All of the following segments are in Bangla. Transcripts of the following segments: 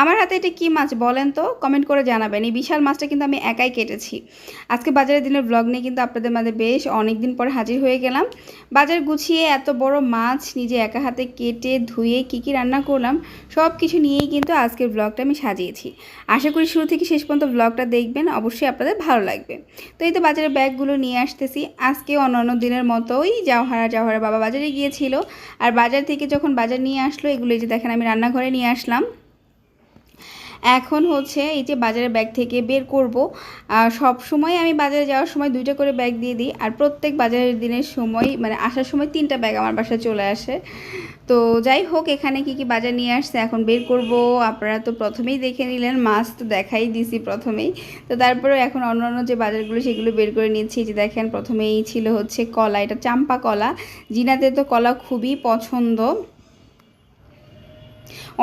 আমার হাতে এটা কী মাছ বলেন তো? কমেন্ট করে জানাবেন। এই বিশাল মাছটা কিন্তু আমি একাই কেটেছি। আজকে বাজারের দিনের ব্লগ নিয়ে কিন্তু আপনাদের মাঝে বেশ অনেক দিন পর হাজির হয়ে গেলাম। বাজার গুছিয়ে এত বড় মাছ নিজে একা হাতে কেটে ধুয়ে কী কী রান্না করলাম সব কিছু নিয়েই কিন্তু আজকের ব্লগটা আমি সাজিয়েছি। আশা করি শুরু থেকে শেষ পর্যন্ত ব্লগটা দেখবেন, অবশ্যই আপনাদের ভালো লাগবে। তো এই তো বাজারের ব্যাগগুলো নিয়ে আসতেছি। আজকে অন্যান্য দিনের মতোই জাওহারা জাওহারা বাবা বাজারে গিয়েছিল। আর বাজার থেকে যখন বাজার নিয়ে আসলো, এগুলো যে দেখেন আমি রান্নাঘরে নিয়ে আসলাম। এখন হচ্ছে এই যে বাজারের ব্যাগ থেকে বের করব। সব সময় আমি বাজারে যাওয়ার সময় দুইটা করে ব্যাগ দিয়ে দিই। আর প্রত্যেক বাজারের দিনের সময় মানে আসার সময় তিনটা ব্যাগ আমার বাসায় চলে আসে। তো যাই হোক, এখানে কি কি বাজার নিয়ে আসছে এখন বের করব। আপনারা তো প্রথমেই দেখে নিলেন মাছ তো দেখাই দিছি প্রথমেই। তো তারপরেও এখন অন্য অন্য যে বাজারগুলো, সেগুলো বের করে নিচ্ছি। যে দেখেন, প্রথমেই ছিল হচ্ছে কলা, এটা চাম্পা কলা। জিনাতে তো কলা খুবই পছন্দ।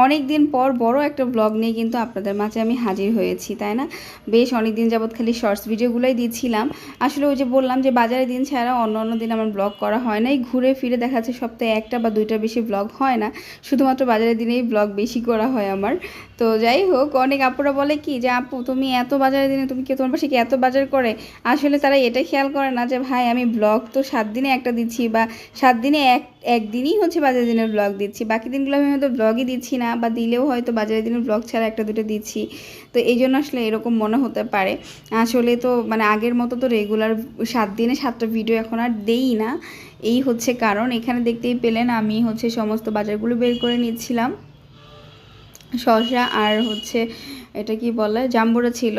অনেক দিন পর বড় একটা ব্লগ নিয়ে কিন্তু আপনাদের মাঝে আমি হাজির হয়েছি, তাই না? বেশ অনেক দিন যাবৎ খালি শর্টস ভিডিওগুলোই দিচ্ছিলাম। আসলে ওই যে বললাম যে বাজারের দিন ছাড়া অন্য অন্য দিন আমার ব্লগ করা হয় না এই ঘুরে ফিরে দেখা যাচ্ছে সপ্তাহে একটা বা দুইটার বেশি ব্লগ হয় না। শুধুমাত্র বাজারের দিনেই ব্লগ বেশি করা হয় আমার। তো যাই হোক, অনেক আপুরা বলে কি যে, আপু, তুমি এত বাজারের দিনে, তুমি কি তোমার পাশে কি এত বাজার করে? আসলে তারা এটা খেয়াল করে না যে, ভাই, আমি ব্লগ তো সাত দিনে একটা দিচ্ছি বা সাত দিনে এক, একদিনই হচ্ছে বাজারের দিনের ব্লগ দিচ্ছি। বাকি দিনগুলো আমি হয়তো ব্লগই দিচ্ছি না বা দিলেও হয়তো বাজারে দিনের ব্লগ ছাড়া একটা দুটো দিচ্ছি। তো এই জন্য আসলে এরকম মনে হতে পারে। আসলে তো মানে আগের মতো তো রেগুলার সাত দিনে সাতটা ভিডিও এখন আর দেই না। এই হচ্ছে কারণ। এখানে দেখতেই পেলেন আমি হচ্ছে সমস্ত বাজারগুলো বের করে নিচ্ছিলাম। শসা আর হচ্ছে, এটা কি বলে, জাম্বুরা ছিল।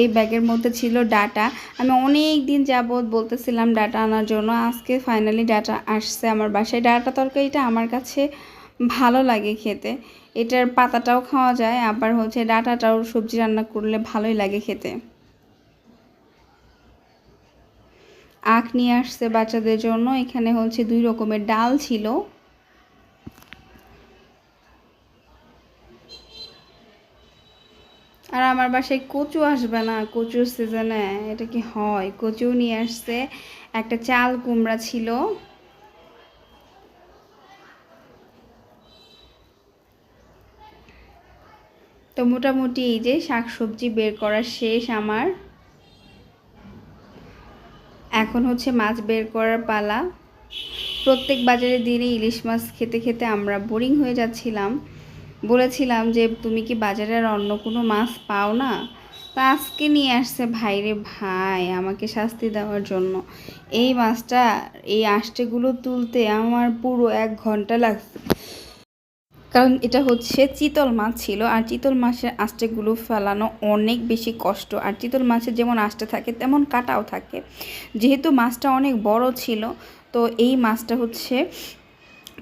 এই ব্যাগের মধ্যে ছিল ডাটা। আমি অনেক দিন যাবৎ বলতেছিলাম ডাটা আনার জন্য। আজকে ফাইনালি ডাটা আসছে আমার বাসায়। ডাটা তরকারিটা আমার কাছে ভালো লাগে খেতে। এটার পাতাটাও খাওয়া যায়, আবার হচ্ছে ডাটাটাও সবজি রান্না করলে ভালোই লাগে খেতে। আখ নিয়ে আসছে বাচ্চাদের জন্য। এখানে হচ্ছে দুই রকমের ডাল ছিল আর আমার বাসায় কচু আসবে না, কচুর সিজনে এটা কি হয়? কচু নিয়ে আসছে, একটা চাল কুমড়া ছিল। তো মোটামুটি এই যে শাকসবজি বের করা শেষ আমার। এখন হচ্ছে মাছ বের করার পালা। প্রত্যেক বাজারের দিনে ইলিশ মাছ খেতে খেতে আমরা বোরিং হয়ে যাচ্ছিলাম। বলেছিলাম যে, তুমি কি বাজারে আর অন্য কোনো মাছ পাও না? তা আজকে নিয়ে আসছে, ভাইরে ভাই, আমাকে শাস্তি দেওয়ার জন্য। এই মাছটা, এই আষ্টেগুলো তুলতে আমার পুরো এক ঘণ্টা লাগছে। কারণ এটা হচ্ছে চিতল মাছ ছিল, আর চিতল মাছের আষ্টেগুলো ফেলানো অনেক বেশি কষ্ট। আর চিতল মাছের যেমন আষ্টে থাকে, তেমন কাটাও থাকে। যেহেতু মাছটা অনেক বড় ছিল, তো এই মাছটা হচ্ছে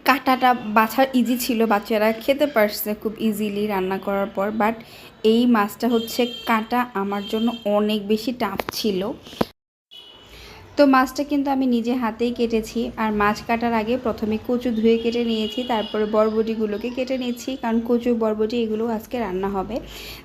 কাটাটা বাছা ইজি ছিল, বাচ্চারা খেতে পারছে খুব ইজিলি রান্না করার পর বাট এই মাছটা হচ্ছে কাটা আমার জন্য অনেক বেশি টাফ ছিল। তো মাছটা কিন্তু আমি নিজে হাতেই কেটেছি। আর মাছ কাটার আগে প্রথমে কচু ধুয়ে কেটে নিয়েছি, তারপরে বরবটিগুলোকে কেটে নিয়েছি কারণ কচু, বরবটি এগুলো আজকে রান্না হবে।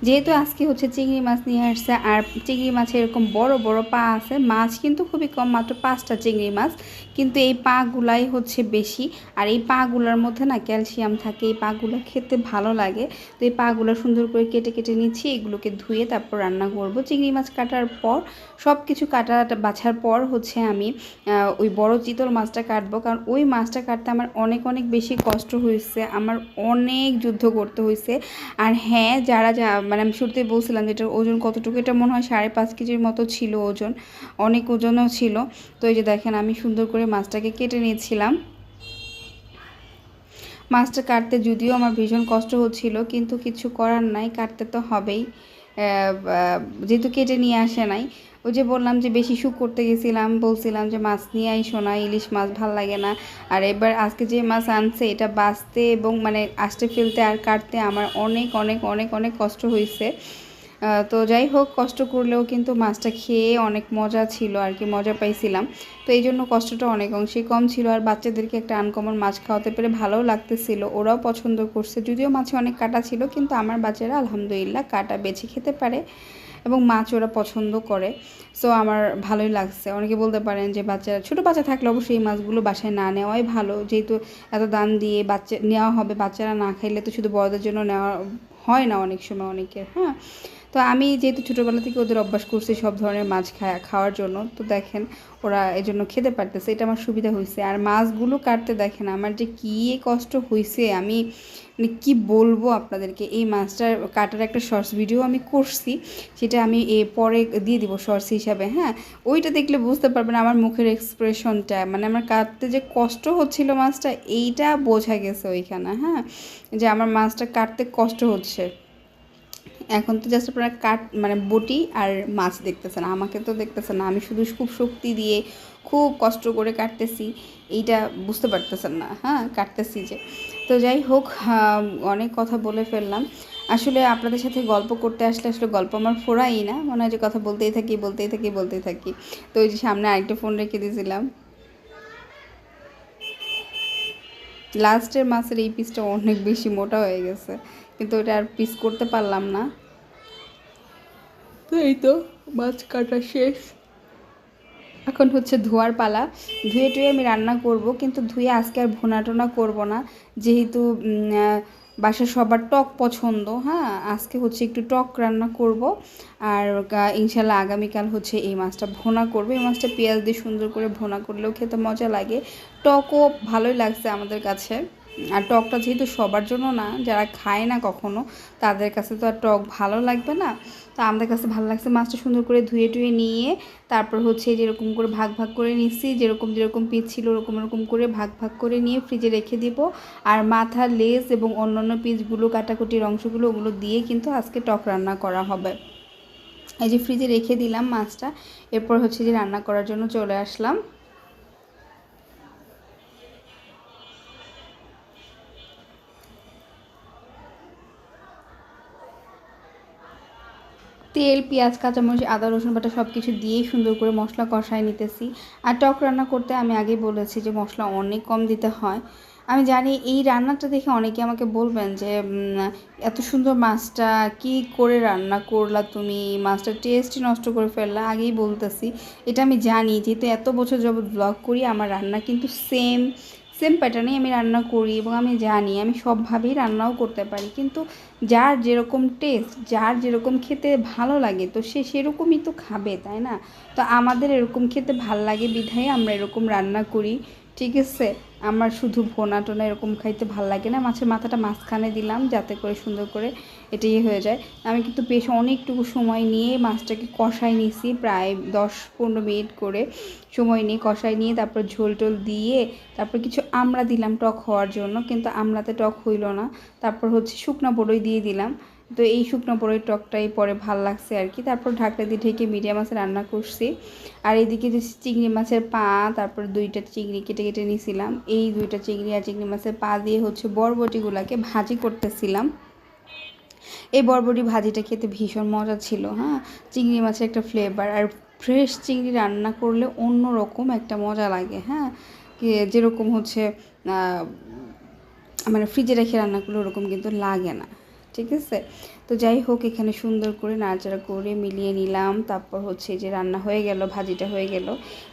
যেহেতু আজকে হচ্ছে চিংড়ি মাছ নিয়ে আসছে, আর চিংড়ি মাছের এরকম বড় বড় পা আছে, মাছ কিন্তু খুবই কম, মাত্র পাঁচটা চিংড়ি মাছ। কিন্তু এই পাগুলাই হচ্ছে বেশি, আর এই পাগুলোর মধ্যে না ক্যালসিয়াম থাকে, এই পাগুলো খেতে ভালো লাগে। তো এই পাগুলো সুন্দর করে কেটে কেটে নিচ্ছি, এগুলোকে ধুয়ে তারপর রান্না করব। চিংড়ি মাছ কাটার পর সব কিছু কাটা বাছার পর হচ্ছে আমি ওই বড় চিতল মাছটা কাটবো। কারণ ওই মাছটা কাটতে আমার অনেক অনেক বেশি কষ্ট হয়েছে। আমার অনেক যুদ্ধ করতে হয়েছে। আর হ্যাঁ যারা যা মানে আমি শুরুতেই বলছিলাম যে এটার ওজন কতটুকু, এটা মনে হয় সাড়ে পাঁচ কেজির মতো ছিল ওজন। অনেক ওজনও ছিল। তো এই যে দেখেন, আমি সুন্দর করে মাছটাকে কেটে নিয়েছিলাম। মাছটা কাটতে যদিও আমার ভীষণ কষ্ট হচ্ছিল, কিন্তু কিছু করার নাই, কাটতে তো হবেই। যেহেতু কেটে নিয়ে আসে নাই ওই যে বললাম যে বেশি সুখ করতে গেছিলাম, বলছিলাম যে মাছ নিয়ে আইসো না, ইলিশ মাছ ভালো লাগে না। আর এবার আজকে যে মাছ আনছে, এটা বাঁচতে এবং মানে আসতে ফেলতে আর কাটতে আমার অনেক অনেক অনেক অনেক কষ্ট হয়েছে। তো যাই হোক, কষ্ট করলেও কিন্তু মাছটা খেয়ে অনেক মজা ছিল আর কি, মজা পাইছিলাম। তো এই জন্য কষ্টটা অনেক অংশেই কম ছিল আর বাচ্চাদেরকে একটা আনকমন মাছ খাওয়াতে পেরে ভালোও লাগতেছিল, ওরাও পছন্দ করছে। যদিও মাছে অনেক কাটা ছিল, কিন্তু আমার বাচ্চারা আলহামদুলিল্লাহ কাটা বেছে খেতে পারে। এবং মাছ ওরা পছন্দ করে। সো আমার ভালোই লাগছে। অনেকে বলতে পারেন যে, বাচ্চারা, ছোটো বাচ্চা থাকলে অবশ্যই এই মাছগুলো বাসায় না নেওয়াই ভালো। যেহেতু এত দাম দিয়ে বাচ্চা, নেওয়া হবে, বাচ্চারা না খাইলে তো শুধু বড়দের জন্য নেওয়া হয় না অনেক সময় অনেকের হ্যাঁ? তো আমি যেহেতু ছোটোবেলা থেকে ওদের অভ্যাস করছি সব ধরনের মাছ খাওয়া খাওয়ার জন্য, তো দেখেন ওরা এই জন্য খেতে পারতেছে। এটা আমার সুবিধা হয়েছে। আর মাছগুলো কাটতে দেখেন আমার যে কী কষ্ট হয়েছে, আমি মানে কী বলব আপনাদেরকে, এই মাছটার কাটার একটা শর্টস ভিডিও আমি করছি, সেটা আমি এ পরে দিয়ে দিব শর্টস হিসাবে হ্যাঁ? ওইটা দেখলে বুঝতে পারবেন আমার মুখের এক্সপ্রেশনটা মানে আমার কাটতে যে কষ্ট হচ্ছিল মাছটা, এইটা বোঝা গেছে ওইখানে হ্যাঁ? যে আমার মাছটা কাটতে কষ্ট হচ্ছে। এখন তো জাস্ট আপনারা কাট মানে বটি আর মাছ দেখতেছেন, আমাকে তো দেখতেছেন না, আমি শুধু খুব শক্তি দিয়ে খুব কষ্ট করে কাটতেছি, এইটা বুঝতে পারতেছেন না হ্যাঁ কাটতেছি যে। তো যাই হোক অনেক কথা বলে ফেললাম। আসলে আপনাদের সাথে গল্প করতে আসলে আসলে গল্প আমার ফোরাই না, মনে হয় যে কথা বলতেই থাকি বলতেই থাকি বলতেই থাকি। তো ওই যে সামনে আরেকটা ফোন রেখে দিয়েছিলাম। লাস্টের মাছের এই পিসটা অনেক বেশি মোটা হয়ে গেছে। কিন্তু ওটা আর পিস করতে পারলাম না। তো এই তো মাছ কাটা শেষ। এখন হচ্ছে ধোয়ার পালা। ধুয়ে টুয়ে আমি রান্না করব কিন্তু ধুয়ে আজকে আর ভোনা টোনা করব না। যেহেতু বাসার সবার টক পছন্দ হ্যাঁ আজকে হচ্ছে একটু টক রান্না করব। আর ইনশাল্লাহ আগামীকাল হচ্ছে এই মাছটা ভোনা করব। এই মাছটা পেঁয়াজ দিয়ে সুন্দর করে ভোনা করলেও খেতে মজা লাগে। টকও ভালোই লাগছে আমাদের কাছে। আর টকটা যেহেতু সবার জন্য না, যারা খায় না কখনো, তাদের কাছে তো আর টক ভালো লাগবে না। তো আমাদের কাছে ভালো লাগছে মাছটা সুন্দর করে ধুয়ে টুয়ে নিয়ে, তারপর হচ্ছে যেরকম করে ভাগ ভাগ করে নিচ্ছি, যেরকম যেরকম পিস ছিল ওরকম ওরকম করে ভাগ ভাগ করে নিয়ে ফ্রিজে রেখে দিব। আর মাথা লেস এবং অন্যান্য পিসগুলো কাটাকুটির অংশগুলো ওগুলো দিয়ে কিন্তু আজকে টক রান্না করা হবে। এই যে ফ্রিজে রেখে দিলাম মাছটা, এরপর হচ্ছে যে রান্না করার জন্য চলে আসলাম। তেল, পেঁয়াজ, কাঁচামরিচ, আদা, রসুন বাটা সব কিছু দিয়েই সুন্দর করে মশলা কষায় নিতেছি। আর টক রান্না করতে আমি আগেই বলেছি যে মশলা অনেক কম দিতে হয়। আমি জানি এই রান্নাটা দেখে অনেকে আমাকে বলবেন যে এত সুন্দর মাছটা কি করে রান্না করলা তুমি? মাছটা টেস্ট নষ্ট করে ফেললা, আগেই বলতেছি। এটা আমি জানি, যেহেতু এত বছর যাবৎ ব্লগ করি, আমার রান্না কিন্তু সেম সেম প্যাটার্নেই আমি রান্না করি এবং আমি জানি, আমি সবভাবেই রান্নাও করতে পারি। কিন্তু যার যেরকম টেস্ট যার যেরকম খেতে ভালো লাগে, তো সে সেরকমই তো খাবে, তাই না? তো আমাদের এরকম খেতে ভালো লাগে বিধায় আমরা এরকম রান্না করি। ঠিক আছে? আমার শুধু ভোনা টোনা এরকম খাইতে ভালো লাগে না। মাছের মাথাটা মাঝখানে দিলাম যাতে করে সুন্দর করে এটাই হয়ে যায়। আমি কিন্তু বেশ অনেকটুকু সময় নিয়ে মাছটাকে কষাই নিছি, প্রায় দশ পনেরো মিনিট করে সময় নিয়ে কষাই নিয়ে তারপর ঝোল টোল দিয়ে তারপর কিছু আমড়া দিলাম টক হওয়ার জন্য, কিন্তু আমড়াতে টক হইল না। তারপর হচ্ছে শুকনা বড়ই দিয়ে দিলাম। তো এই শুকনো বড়ির টকটাই পরে ভালো লাগছে আর কি। তারপর ঢাকটা দিয়ে ঢেকে মিডিয়াম মাছে রান্না করছি। আর এদিকে যে চিংড়ি মাছের পা, তারপর দুইটা চিংড়ি কেটে কেটে নিয়েছিলাম এই দুইটা চিংড়ি আর চিংড়ি মাছের পা দিয়ে হচ্ছে বরবটিগুলোকে ভাজি করতেছিলাম। এই বরবটি ভাজিটা খেতে ভীষণ মজা ছিল হ্যাঁ? চিংড়ি মাছের একটা ফ্লেভার আর ফ্রেশ চিংড়ি রান্না করলে অন্য রকম একটা মজা লাগে হ্যাঁ? যেরকম হচ্ছে মানে ফ্রিজে রেখে রান্না করলে ওরকম কিন্তু লাগে না। ঠিক আছে? তো যাই হোক, এখানে সুন্দর করে নাড়াচাড়া করে মিলিয়ে নিলাম। তারপর হচ্ছে যে রান্না হয়ে গেল, ভাজিটা হয়ে গেল।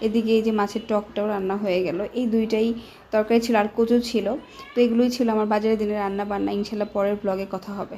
এদিকে এই যে মাছের টকটাও রান্না হয়ে গেল। এই দুইটাই তরকারি ছিল আর কচু ছিল। তো এগুলোই ছিল আমার বাজারের দিনে রান্না বান্না ইনশাল্লাহ পরের ব্লগে কথা হবে।